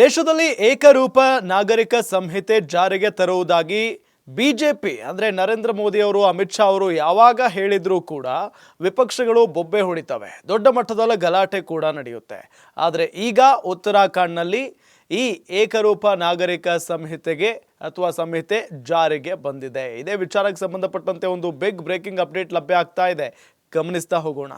ದೇಶದಲ್ಲಿ ಏಕರೂಪ ನಾಗರಿಕ ಸಂಹಿತೆ ಜಾರಿಗೆ ತರುವುದಾಗಿ ಬಿಜೆಪಿ, ಅಂದರೆ ನರೇಂದ್ರ ಮೋದಿ ಅವರು, ಅಮಿತ್ ಶಾ ಅವರು ಯಾವಾಗ ಹೇಳಿದರೂ ಕೂಡ ವಿಪಕ್ಷಗಳು ಬೊಬ್ಬೆ ಹೊಡಿತವೆ. ದೊಡ್ಡ ಮಟ್ಟದಲ್ಲಿ ಗಲಾಟೆ ಕೂಡ ನಡೆಯುತ್ತೆ. ಆದರೆ ಈಗ ಉತ್ತರಾಖಂಡ್ನಲ್ಲಿ ಈ ಏಕರೂಪ ನಾಗರಿಕ ಸಂಹಿತೆಗೆ ಅಥವಾ ಸಂಹಿತೆ ಜಾರಿಗೆ ಬಂದಿದೆ. ಇದೇ ವಿಚಾರಕ್ಕೆ ಸಂಬಂಧಪಟ್ಟಂತೆ ಒಂದು ಬಿಗ್ ಬ್ರೇಕಿಂಗ್ ಅಪ್ಡೇಟ್ ಲಭ್ಯ ಆಗ್ತಾ ಇದೆ. ಗಮನಿಸ್ತಾ ಹೋಗೋಣ.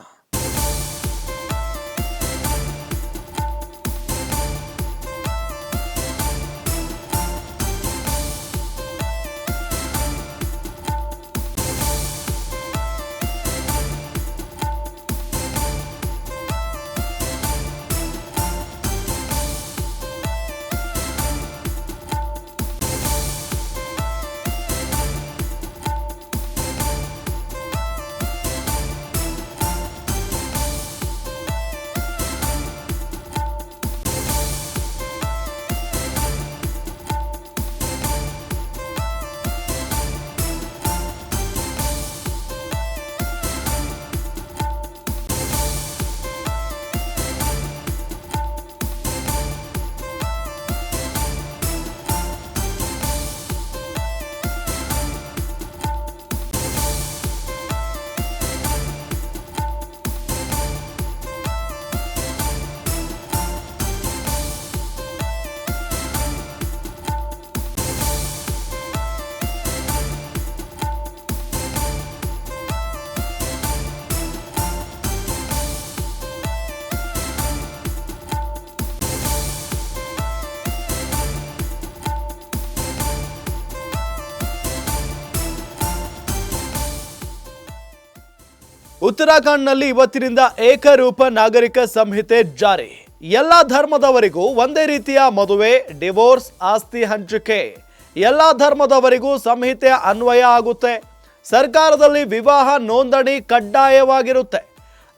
ಉತ್ತರಾಖಂಡ್ನಲ್ಲಿ ಇವತ್ತಿನಿಂದ ಏಕರೂಪ ನಾಗರಿಕ ಸಂಹಿತೆ ಜಾರಿ. ಎಲ್ಲ ಧರ್ಮದವರಿಗೂ ಒಂದೇ ರೀತಿಯ ಮದುವೆ, ಡಿವೋರ್ಸ್, ಆಸ್ತಿ ಹಂಚಿಕೆ. ಎಲ್ಲ ಧರ್ಮದವರಿಗೂ ಸಂಹಿತೆ ಅನ್ವಯ ಆಗುತ್ತೆ. ಸರ್ಕಾರದಲ್ಲಿ ವಿವಾಹ ನೋಂದಣಿ ಕಡ್ಡಾಯವಾಗಿರುತ್ತೆ.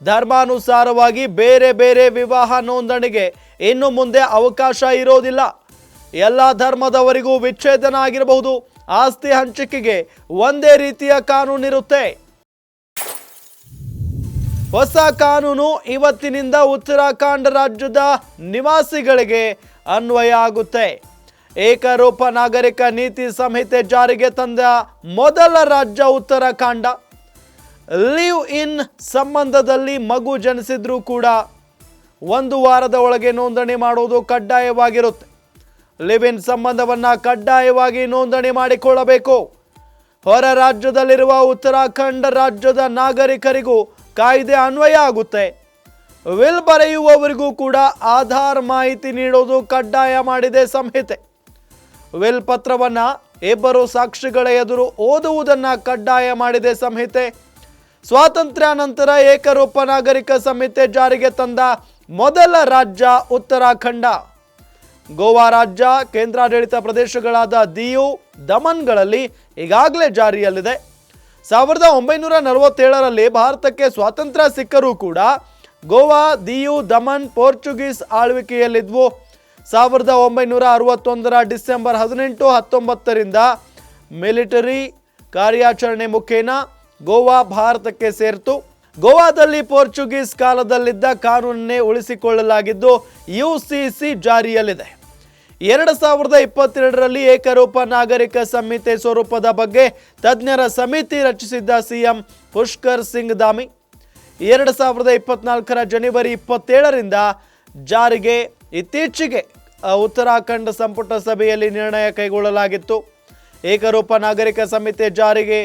ಧರ್ಮಾನುಸಾರವಾಗಿ ಬೇರೆ ಬೇರೆ ವಿವಾಹ ನೋಂದಣಿಗೆ ಇನ್ನು ಮುಂದೆ ಅವಕಾಶ ಇರೋದಿಲ್ಲ. ಎಲ್ಲ ಧರ್ಮದವರಿಗೂ ವಿಚ್ಛೇದನ ಆಗಿರಬಹುದು. ಆಸ್ತಿ ಹಂಚಿಕೆಗೆ ಒಂದೇ ರೀತಿಯ ಕಾನೂನಿರುತ್ತೆ. ಹೊಸ ಕಾನೂನು ಇವತ್ತಿನಿಂದ ಉತ್ತರಾಖಂಡ ರಾಜ್ಯದ ನಿವಾಸಿಗಳಿಗೆ ಅನ್ವಯ ಆಗುತ್ತೆ. ಏಕರೂಪ ನಾಗರಿಕ ನೀತಿ ಸಂಹಿತೆ ಜಾರಿಗೆ ತಂದ ಮೊದಲ ರಾಜ್ಯ ಉತ್ತರಾಖಂಡ. ಲಿವ್ ಇನ್ ಸಂಬಂಧದಲ್ಲಿ ಮಗು ಜನಿಸಿದ್ರೂ ಕೂಡ ಒಂದು ವಾರದ ಒಳಗೆ ನೋಂದಣಿ ಮಾಡುವುದು ಕಡ್ಡಾಯವಾಗಿರುತ್ತೆ. ಲಿವ್ ಇನ್ ಸಂಬಂಧವನ್ನು ಕಡ್ಡಾಯವಾಗಿ ನೋಂದಣಿ ಮಾಡಿಕೊಳ್ಳಬೇಕು. ಹೊರ ರಾಜ್ಯದಲ್ಲಿರುವ ಉತ್ತರಾಖಂಡ ರಾಜ್ಯದ ನಾಗರಿಕರಿಗೂ ಕಾಯ್ದೆ ಅನ್ವಯ ಆಗುತ್ತೆ. ವಿಲ್ ಬರೆಯುವವರಿಗೂ ಕೂಡ ಆಧಾರ್ ಮಾಹಿತಿ ನೀಡೋದು ಕಡ್ಡಾಯ ಮಾಡಿದೆ ಸಂಹಿತೆ. ವಿಲ್ ಪತ್ರವನ್ನು ಇಬ್ಬರು ಸಾಕ್ಷಿಗಳ ಎದುರು ಓದುವುದನ್ನು ಕಡ್ಡಾಯ ಮಾಡಿದೆ ಸಂಹಿತೆ. ಸ್ವಾತಂತ್ರ್ಯ ನಂತರ ಏಕರೂಪ ನಾಗರಿಕ ಸಂಹಿತೆ ಜಾರಿಗೆ ತಂದ ಮೊದಲ ರಾಜ್ಯ ಉತ್ತರಾಖಂಡ. ಗೋವಾ ರಾಜ್ಯ, ಕೇಂದ್ರಾಡಳಿತ ಪ್ರದೇಶಗಳಾದ ದಿಯು, ದಮನ್ಗಳಲ್ಲಿ ಈಗಾಗಲೇ ಜಾರಿಯಲ್ಲಿದೆ. ಸಾವಿರದ ಒಂಬೈನೂರ ನಲವತ್ತೇಳರಲ್ಲಿ ಭಾರತಕ್ಕೆ ಸ್ವಾತಂತ್ರ್ಯ ಸಿಕ್ಕರೂ ಕೂಡ ಗೋವಾ, ದಿಯು, ದಮನ್, ಪೋರ್ಚುಗೀಸ್ ಆಳ್ವಿಕೆಯಲ್ಲಿದ್ವು. ಸಾವಿರದ ಒಂಬೈನೂರ ಅರವತ್ತೊಂದರ ಡಿಸೆಂಬರ್ ಹದಿನೆಂಟು, ಹತ್ತೊಂಬತ್ತರಿಂದ ಮಿಲಿಟರಿ ಕಾರ್ಯಾಚರಣೆ ಮುಖೇನ ಗೋವಾ ಭಾರತಕ್ಕೆ ಸೇರಿತು. ಗೋವಾದಲ್ಲಿ ಪೋರ್ಚುಗೀಸ್ ಕಾಲದಲ್ಲಿದ್ದ ಕಾನೂನನ್ನೇ ಉಳಿಸಿಕೊಳ್ಳಲಾಗಿದ್ದು, ಯು ಸಿ ಸಿ ಜಾರಿಯಲ್ಲಿದೆ. ಎರಡು ಸಾವಿರದ ಇಪ್ಪತ್ತೆರಡರಲ್ಲಿ ಏಕರೂಪ ನಾಗರಿಕ ಸಂಹಿತೆ ಸ್ವರೂಪದ ಬಗ್ಗೆ ತಜ್ಞರ ಸಮಿತಿ ರಚಿಸಿದ್ದ ಸಿಎಂ ಪುಷ್ಕರ್ ಸಿಂಗ್ ದಾಮಿ. ಎರಡು ಸಾವಿರದ ಇಪ್ಪತ್ನಾಲ್ಕರ ಜನವರಿ ಇಪ್ಪತ್ತೇಳರಿಂದ ಜಾರಿಗೆ ಇತ್ತೀಚೆಗೆ ಉತ್ತರಾಖಂಡ ಸಂಪುಟ ಸಭೆಯಲ್ಲಿ ನಿರ್ಣಯ ಕೈಗೊಳ್ಳಲಾಗಿತ್ತು. ಏಕರೂಪ ನಾಗರಿಕ ಸಂಹಿತೆ ಜಾರಿಗೆ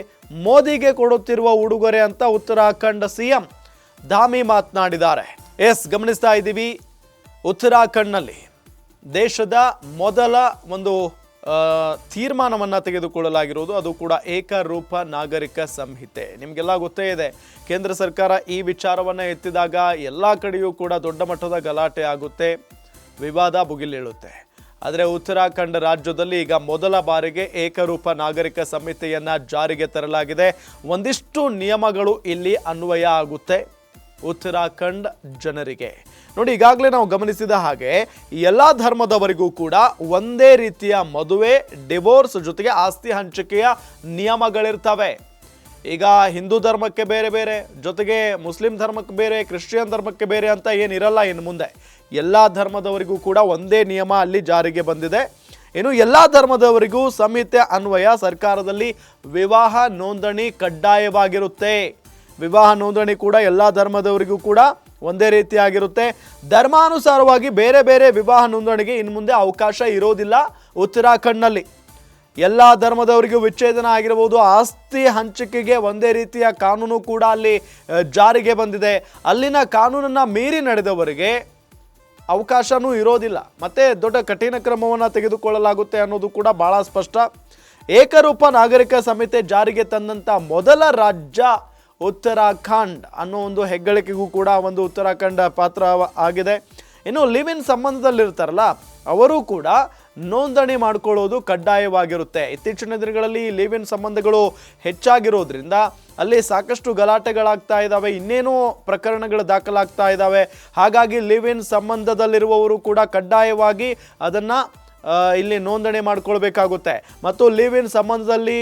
ಮೋದಿಗೆ ಕೊಡುತ್ತಿರುವ ಉಡುಗೊರೆ ಅಂತ ಉತ್ತರಾಖಂಡ ಸಿಎಂ ಧಾಮಿ ಮಾತನಾಡಿದ್ದಾರೆ. ಎಸ್, ಗಮನಿಸ್ತಾ ಇದ್ದೀವಿ ಉತ್ತರಾಖಂಡ್ನಲ್ಲಿ. ದೇಶದ ಮೊದಲ ಒಂದು ತೀರ್ಮಾನವನ್ನು ತೆಗೆದುಕೊಳ್ಳಲಾಗಿರುವುದು ಅದು ಕೂಡ ಏಕರೂಪ ನಾಗರಿಕ ಸಂಹಿತೆ. ನಿಮಗೆಲ್ಲ ಗೊತ್ತೇ ಇದೆ, ಕೇಂದ್ರ ಸರ್ಕಾರ ಈ ವಿಚಾರವನ್ನು ಎತ್ತಿದಾಗ ಎಲ್ಲ ಕಡೆಯೂ ಕೂಡ ದೊಡ್ಡ ಮಟ್ಟದ ಗಲಾಟೆ ಆಗುತ್ತೆ, ವಿವಾದ ಭುಗಿಲೇಳುತ್ತೆ ಆದರೆ ಉತ್ತರಾಖಂಡ ರಾಜ್ಯದಲ್ಲಿ ಈಗ ಮೊದಲ ಬಾರಿಗೆ ಏಕರೂಪ ನಾಗರಿಕ ಸಂಹಿತೆಯನ್ನು ಜಾರಿಗೆ ತರಲಾಗಿದೆ. ಒಂದಿಷ್ಟು ನಿಯಮಗಳು ಇಲ್ಲಿ ಅನ್ವಯ ಆಗುತ್ತೆ. ಉತ್ತರಾಖಂಡ್ ಜನರಿಗೆ. ನೋಡಿ, ಈಗಾಗಲೇ ನಾವು ಗಮನಿಸಿದ ಹಾಗೆ ಎಲ್ಲ ಧರ್ಮದವರಿಗೂ ಕೂಡ ಒಂದೇ ರೀತಿಯ ಮದುವೆ, ಡಿವೋರ್ಸ್ ಜೊತೆಗೆ ಆಸ್ತಿ ಹಂಚಿಕೆಯ ನಿಯಮಗಳಿರ್ತವೆ. ಈಗ ಹಿಂದೂ ಧರ್ಮಕ್ಕೆ ಬೇರೆ ಬೇರೆ, ಜೊತೆಗೆ ಮುಸ್ಲಿಂ ಧರ್ಮಕ್ಕೆ ಬೇರೆ, ಕ್ರಿಶ್ಚಿಯನ್ ಧರ್ಮಕ್ಕೆ ಬೇರೆ ಅಂತ ಏನಿರಲ್ಲ ಇನ್ನು ಮುಂದೆ. ಎಲ್ಲ ಧರ್ಮದವರಿಗೂ ಕೂಡ ಒಂದೇ ನಿಯಮ ಅಲ್ಲಿ ಜಾರಿಗೆ ಬಂದಿದೆ. ಇನ್ನು ಎಲ್ಲ ಧರ್ಮದವರಿಗೂ ಸಂಹಿತೆ ಅನ್ವಯ ಸರ್ಕಾರದಲ್ಲಿ ವಿವಾಹ ನೋಂದಣಿ ಕಡ್ಡಾಯವಾಗಿರುತ್ತೆ. ವಿವಾಹ ನೋಂದಣಿ ಕೂಡ ಎಲ್ಲ ಧರ್ಮದವರಿಗೂ ಕೂಡ ಒಂದೇ ರೀತಿಯಾಗಿರುತ್ತೆ ಧರ್ಮಾನುಸಾರವಾಗಿ ಬೇರೆ ಬೇರೆ ವಿವಾಹ ನೋಂದಣಿಗೆ ಇನ್ನು ಮುಂದೆ ಅವಕಾಶ ಇರೋದಿಲ್ಲ ಉತ್ತರಾಖಂಡ್ನಲ್ಲಿ. ಎಲ್ಲ ಧರ್ಮದವರಿಗೂ ವಿಚ್ಛೇದನ ಆಗಿರ್ಬೋದು ಆಸ್ತಿ ಹಂಚಿಕೆಗೆ ಒಂದೇ ರೀತಿಯ ಕಾನೂನು ಕೂಡ ಅಲ್ಲಿ ಜಾರಿಗೆ ಬಂದಿದೆ. ಅಲ್ಲಿನ ಕಾನೂನನ್ನು ಮೀರಿ ನಡೆದವರಿಗೆ ಅವಕಾಶವೂ ಇರೋದಿಲ್ಲ. ಮತ್ತು ದೊಡ್ಡ ಕಠಿಣ ಕ್ರಮವನ್ನು ತೆಗೆದುಕೊಳ್ಳಲಾಗುತ್ತೆ ಅನ್ನೋದು ಕೂಡ ಭಾಳ ಸ್ಪಷ್ಟ. ಏಕರೂಪ ನಾಗರಿಕ ಸಂಹಿತೆ ಜಾರಿಗೆ ತಂದಂಥ ಮೊದಲ ರಾಜ್ಯ ಉತ್ತರಾಖಂಡ್ ಅನ್ನೋ ಒಂದು ಹೆಗ್ಗಳಿಕೆಗೂ ಕೂಡ ಒಂದು ಉತ್ತರಾಖಂಡ ಪಾತ್ರ ಆಗಿದೆ. ಇನ್ನು ಲಿವ್ ಇನ್ ಸಂಬಂಧದಲ್ಲಿರ್ತಾರಲ್ಲ, ಅವರು ಕೂಡ ನೋಂದಣಿ ಮಾಡಿಕೊಳ್ಳೋದು ಕಡ್ಡಾಯವಾಗಿರುತ್ತೆ. ಇತ್ತೀಚಿನ ದಿನಗಳಲ್ಲಿ ಲಿವ್ ಇನ್ ಸಂಬಂಧಗಳು ಹೆಚ್ಚಾಗಿರೋದ್ರಿಂದ ಅಲ್ಲಿ ಸಾಕಷ್ಟು ಗಲಾಟೆಗಳಾಗ್ತಾ ಇದ್ದಾವೆ ಇನ್ನೇನೋ ಪ್ರಕರಣಗಳು ದಾಖಲಾಗ್ತಾ ಇದ್ದಾವೆ ಹಾಗಾಗಿ ಲಿವ್ ಇನ್ ಸಂಬಂಧದಲ್ಲಿರುವವರು ಕೂಡ ಕಡ್ಡಾಯವಾಗಿ ಅದನ್ನು ಇಲ್ಲಿ ನೋಂದಣಿ ಮಾಡ್ಕೊಳ್ಬೇಕಾಗುತ್ತೆ. ಮತ್ತು ಲಿವ್ ಇನ್ ಸಂಬಂಧದಲ್ಲಿ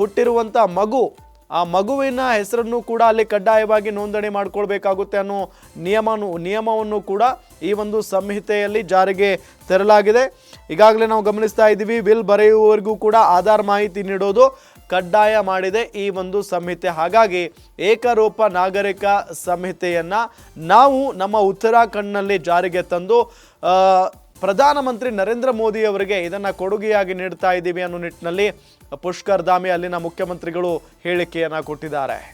ಹುಟ್ಟಿರುವಂಥ ಮಗು ಆ ಮಗುವಿನ ಹೆಸರನ್ನು ಕೂಡ ಅಲ್ಲಿ ಕಡ್ಡಾಯವಾಗಿ ನೋಂದಣಿ ಮಾಡಿಕೊಳ್ಬೇಕಾಗುತ್ತೆ ಅನ್ನೋ ನಿಯಮ ನಿಯಮವನ್ನು ಕೂಡ ಈ ಒಂದು ಸಂಹಿತೆಯಲ್ಲಿ ಜಾರಿಗೆ ತರಲಾಗಿದೆ. ಈಗಾಗಲೇ ನಾವು ಗಮನಿಸ್ತಾ ಇದ್ದೀವಿ ಬಿಲ್ ಬರೆಯುವವರೆಗೂ ಕೂಡ ಆಧಾರ್ ಮಾಹಿತಿ ನೀಡೋದು ಕಡ್ಡಾಯ ಮಾಡಿದೆ ಈ ಒಂದು ಸಂಹಿತೆ. ಹಾಗಾಗಿ ಏಕರೂಪ ನಾಗರಿಕ ಸಂಹಿತೆಯನ್ನು ನಾವು ನಮ್ಮ ಉತ್ತರಾಖಂಡ್ನಲ್ಲಿ ಜಾರಿಗೆ ತಂದು ಪ್ರಧಾನಮಂತ್ರಿ ನರೇಂದ್ರ ಮೋದಿ ಅವರಿಗೆ ಇದನ್ನು ಕೊಡುಗೆಯಾಗಿ ನೀಡ್ತಾ ಇದ್ದೀವಿ ಅನ್ನೋ ನಿಟ್ಟಿನಲ್ಲಿ ಪುಷ್ಕರ್ ಧಾಮಿ ಅಲ್ಲಿನ ಮುಖ್ಯಮಂತ್ರಿಗಳು ಹೇಳಿಕೆಯನ್ನು ಕೊಟ್ಟಿದ್ದಾರೆ.